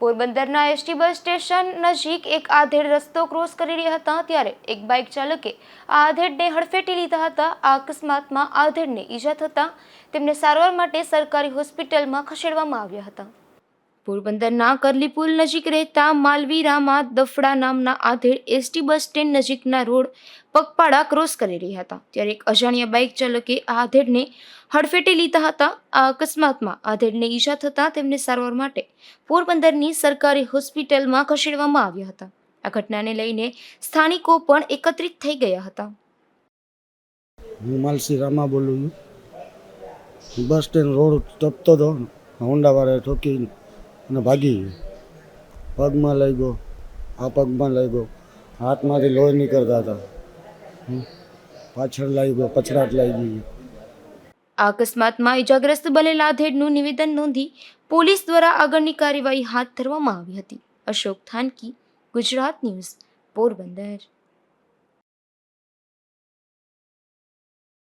પોરબંદરના ST bus station નજીક એક આધેડ રસ્તો ક્રોસ કરી રહ્યા હતા ત્યારે એક બાઇક ચાલકે આ આધેડને હડફેટી લીધા હતા. આ અકસ્માતમાં આધેડને ઈજા થતાં તેમને સારવાર માટે સરકારી હોસ્પિટલમાં ખસેડવામાં આવ્યા હતા. પોરબંદરના કરલી પુલ નજીક રહેતા માલવીરામાં દફડા નામના આધેડ એસટી બસ સ્ટેન્ડ નજીકના રોડ પગપાળા ક્રોસ કરી રહ્યા હતા. ત્યારે એક અજાણ્યા બાઇક ચાલકે આ આધેડને હડફેટે લીધા હતા. આ અકસ્માતમાં આધેડને ઈજા થતાં તેમને સારવાર માટે પોરબંદરની સરકારી હોસ્પિટલમાં ખસેડવામાં આવ્યા હતા. આ ઘટનાને લઈને સ્થાનિકો પણ એકત્રિત થઈ ગયા હતા. હું માલસી રામા બોલું છું. બસ સ્ટેન્ડ રોડ તપતો હતો. હોન્ડાવાળાએ ઠોકી અને ભાગી ગયો. પગમાં લઈ ગયો. આ પગમાં લઈ ગયો. હાથમાંથી લોહી નીકળતા હતા. પાછળ લઈ ગયો, પછડાટ લઈ ગઈ આ અકસ્માતમાં ઇજાગ્રસ્ત બનેલા આધેડનું નિવેદન નોંધી પોલીસ દ્વારા આગળની કાર્યવાહી હાથ ધરવામાં આવી હતી. અશોક થાનકી, ગુજરાત ન્યૂઝ, પોરબંદર.